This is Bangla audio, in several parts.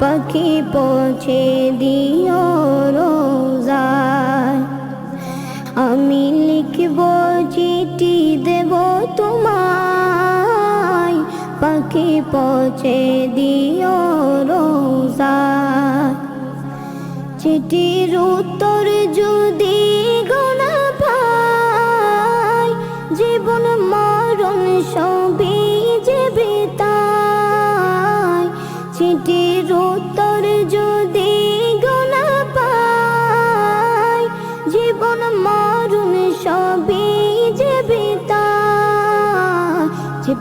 পাখি পৌঁছে দিও রোজায়। আমি লিখব চিঠি দেব তোমায়। পাখি পৌঁছে দিও রোজা চিঠির উত্তর যদি গোনা পাই, জীবন মরণ সবই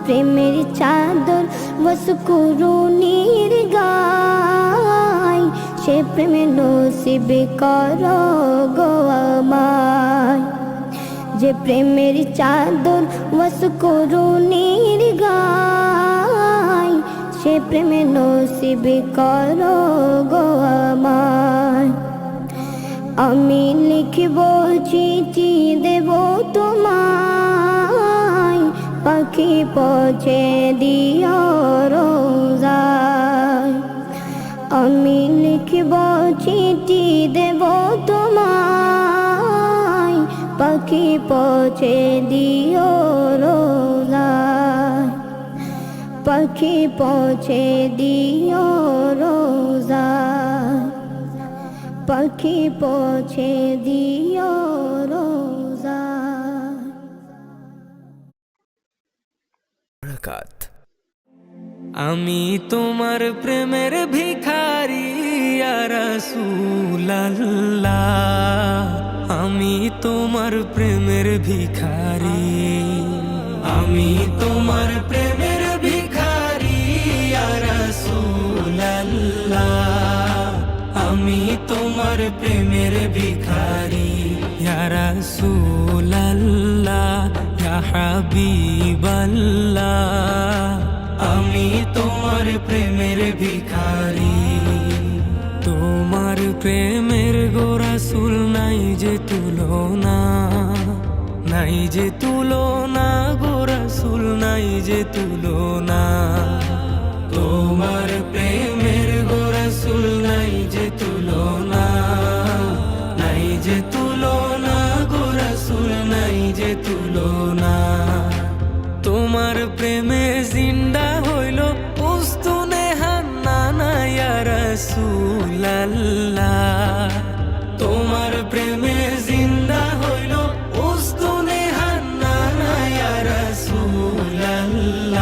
প্রেমের চাদর বস করুণীর গায় সে প্রেমে নসিব কর গো আমায়। যে প্রেমের চাদর বস করুণীর গায় সে প্রেমে নসিব কর গো আমি লিখব চিঠি পাখি পৌঁছে দিও রোজায়? আমি লিখব চিঠি দেব তোমায়। পাখি পৌঁছে দিও রোজায়। পাখি পৌঁছে দিও রোজায়। পাখি পৌঁছে দিও বরকাত আমি তোমার প্রেমের ভিখারি রাসূলুল্লাহ। আমি তোমার প্রেমের ভিখারি। আমি তোমার প্রেমের ভিখারি রাসূলুল্লাহ। আমি তোমার প্রেমের ভিখারি, ইয়া হাবিবাল্লাহ, আমি তোমার প্রেমের ভিখারি। তোমার প্রেমের গোরাসুল নাই যে তুলনা, নাই যে তুলনা গোরাসুল রসুল নাই যে তুলনা। তোমার প্রেমের তুলনা। তোমার প্রেমে জিন্দা হইল উস্তুনে হান্না না রাসূলাল্লাহ। তোমার প্রেমে জিন্দা হইল উস্তুনে হান্না না রাসূলাল্লাহ।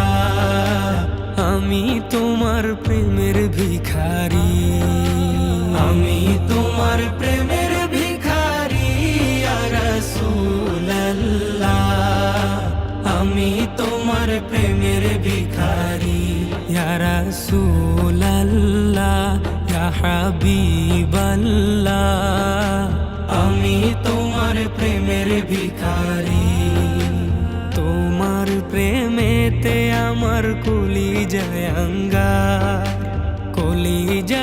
আমি তোমার প্রেমের ভিখারি। আমি তোমার প্রেমের ইয়া রাসূলাল্লাহ ইয়া হাবিবাল্লাহ আমি তোমার প্রেমের ভিখারি। তোমার প্রেমেতে আমার কলি জয়াঙ্গা কলি জায়াঙ্গার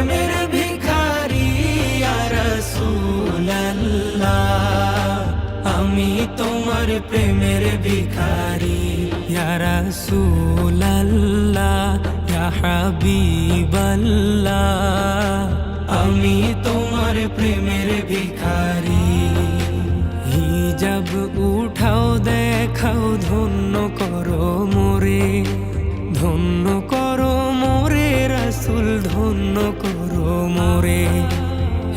আমি তোমার প্রেমের ভিখারি। ইয়া রাসূলাল্লাহ, ইয়া হাবিবাল্লাহ। আমি তোমার প্রেমের ভিখারি। হিজাব উঠাও, দেখাও, ধন্য করো মোরে। ধন্য করো মোরে, রাসুল ধন্য করো মোরে।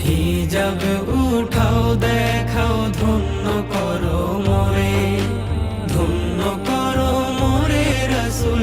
হিজাব উঠাও ধন্য করো মোরে ধন্য করো মোরে রাসুল